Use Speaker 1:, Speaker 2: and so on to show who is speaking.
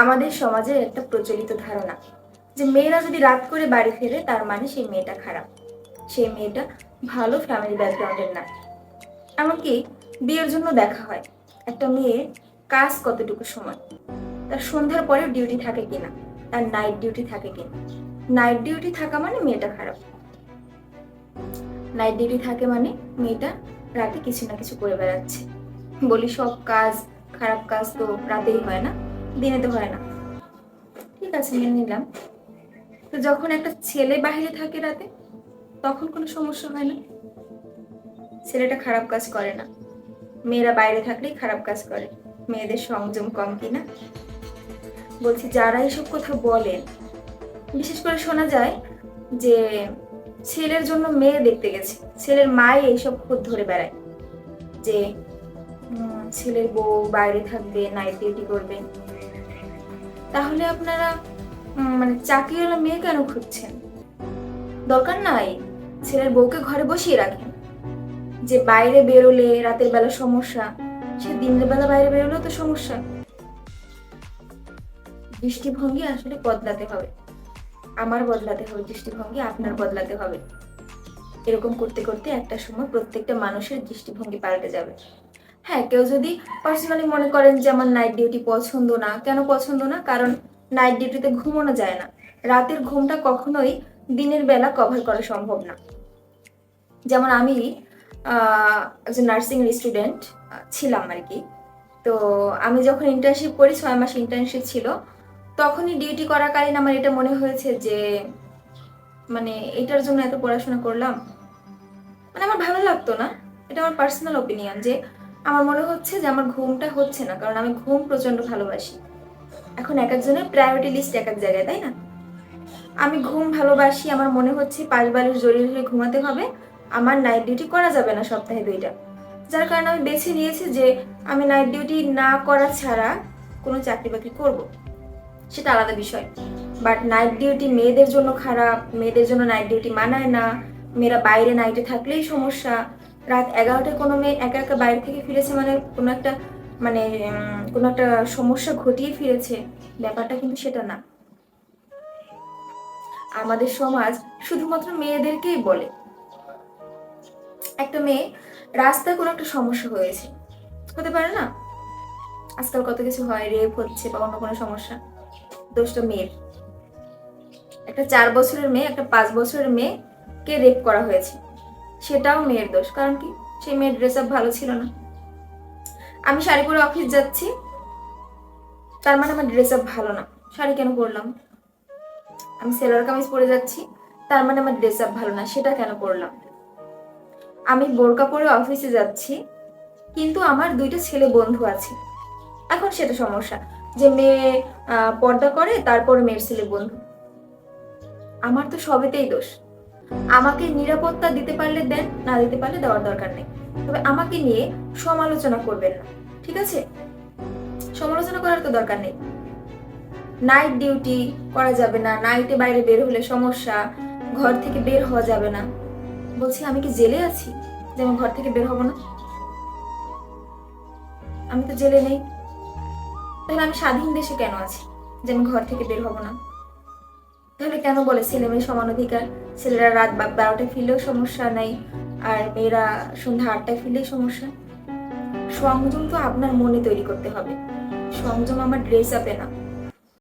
Speaker 1: আমাদের সমাজের একটা প্রচলিত ধারণা যে মেয়েরা যদি রাত করে বাড়ি ফেরে, তার মানে সেই মেয়েটা খারাপ। সেই মেয়েটা ভালো ফ্যামিলি ব্যাকগ্রাউন্ডের না। এমনকি বিয়ের জন্য দেখা হয়, একটা মেয়ে কাজ কতটুকু সময়, তার সন্ধ্যার পরে ডিউটি থাকে কিনা, তার নাইট ডিউটি থাকে কিনা। নাইট ডিউটি থাকা মানে মেয়েটা খারাপ। নাইট ডিউটি থাকে মানে মেয়েটা রাতে কিছু না কিছু করে বেড়াচ্ছে। বলি সব কাজ, খারাপ কাজ তো রাতেই হয় না। দিনে তো হয় না। ঠিক আছে মেনে নিলাম। তো যখন একটা ছেলে বাইরে থাকে রাতে, তখন কোনো সমস্যা হয় না। ছেলেটা খারাপ কাজ করে না। মেয়েরা বাইরে থাকলেই খারাপ কাজ করে। মেয়েদের সংযম কম কিনা বলছি, যারা এসব কথা বলেন, বিশেষ করে শোনা যায় যে ছেলের জন্য মেয়ে দেখতে গেছে। ছেলের মায়ে এইসব খুদ ধরে বেড়ায় যে ছেলের বউ বাইরে থাকবে, নাইট ডিউটি করবে। তাহলে আপনারা মানে চাকরিওয়ালা মেয়ে কেন খুঁজছেন? দরকার নাই, ছেলের বউকে ঘরে বসিয়ে রাখেন। যে বাইরে বেরোলে রাতের বেলা সমস্যা, সে দিনের বেলা বাইরে বেরোলেও তো সমস্যা। দৃষ্টিভঙ্গি আসলে বদলাতে হবে। আমার বদলাতে হবে, দৃষ্টিভঙ্গি আপনার বদলাতে হবে। এরকম করতে করতে একটা সময় প্রত্যেকটা মানুষের দৃষ্টিভঙ্গি পাল্টে যাবে। হ্যাঁ কেউ যদি পার্সোনালি মনে করেন যে আমার নাইট ডিউটি পছন্দ না, কেন পছন্দ না? কারণ নাইট ডিউটিতে ঘুমানো যায় না। রাতের ঘুমটা কখনোই দিনের বেলা কভার করা সম্ভব না। যেমন আমি একজন নার্সিং স্টুডেন্ট ছিলাম আর কি। তো আমি যখন ইন্টার্নশিপ করি, ছয় মাস ইন্টার্নশিপ ছিল, তখনই ডিউটি করাকালীন আমার এটা মনে হয়েছে যে মানে এটার জন্য এত পড়াশোনা করলাম। মানে আমার ভালো লাগতো না। এটা আমার পার্সোনাল ওপিনিয়ন যে আমার মনে হচ্ছে যে আমার ঘুমটা হচ্ছে না, কারণ আমি ঘুম প্রচণ্ড ভালোবাসি। এখন এক একজনের প্রায়োরিটি লিস্ট এক এক জায়গায়, তাই না? আমি ঘুম ভালোবাসি, আমার মনে হচ্ছে পাশ বালিশ জড়িয়ে ধরে ঘুমাতে হবে, আমার নাইট ডিউটি করা যাবে না সপ্তাহে দুইটা। যার কারণে আমি বেছে নিয়েছি যে আমি নাইট ডিউটি না করা ছাড়া কোনো চাকরি বাকরি করব। সেটা আলাদা বিষয়। বাট নাইট ডিউটি মেয়েদের জন্য খারাপ, মেয়েদের জন্য নাইট ডিউটি মানায় না, মেয়েরা বাইরে নাইটে থাকলেই সমস্যা। রাত এগারোটায় কোনো মেয়ে একা একা বাইরে থেকে ফিরেছে মানে কোনো একটা মানে কোনো একটা সমস্যা ঘটিয়ে ফিরেছে? ব্যাপারটা কিন্তু সেটা না। আমাদের সমাজ শুধুমাত্র মেয়েদেরকেই বলে। একটা মেয়ে রাস্তায় কোনো একটা সমস্যা হয়েছে। হতে পারে না? আজকাল কত কিছু হয়, রেপ হচ্ছে বা অন্য কোনো সমস্যা। দোষটা মেয়ের। একটা চার বছরের মেয়ে, একটা পাঁচ বছরের মেয়েকে রেপ করা হয়েছে। সেটাও মেয়ের দোষ, কারণ কি? সেই মেয়ের ড্রেস আপ ভালো ছিল না। আমি শাড়ি পরে অফিস যাচ্ছি, তার মানে আমার ড্রেস আপ ভালো না। শাড়ি কেন পরলাম? আমি সেলার কামিজ পরে যাচ্ছি, তার মানে আমার ড্রেস আপ ভালো না, সেটা কেন পরলাম? আমি বোরকা পরে অফিসে যাচ্ছি, কিন্তু আমার দুইটা ছেলে বন্ধু আছে। এখন সেটা সমস্যা, যে মেয়ে পর্দা করে, তারপর মেয়ের ছেলে বন্ধু। আমার তো সবেতেই দোষ। আমাকে নিরাপত্তা দিতে পারলে দেন, না দিতে পারলে দেওয়ার দরকার নেই। তবে আমাকে নিয়ে সমালোচনা করবেন না, ঠিক আছে? সমালোচনা করার তো দরকার নেই। নাইট ডিউটি করা যাবে না নাইটে বাইরে বের হলে সমস্যা, ঘর থেকে বের হওয়া যাবে না। বলছি, আমি কি জেলে আছি? যে আমি ঘর থেকে বের হব না। আমি তো জেলে নেই। তাহলে আমি স্বাধীন দেশে কেন আছি? যে আমি ঘর থেকে বের হব না। তাহলে কেন বলে ছেলে মেয়ে সমান অধিকার? ছেলেরা রাত বারোটায় ফিরলেও সমস্যা নাই, আর মেয়েরা সন্ধ্যা আটটায় ফিরলেই সমস্যা। সংযম তো আপনার মনে তৈরি করতে হবে। সংযম আমার ড্রেস আপে না।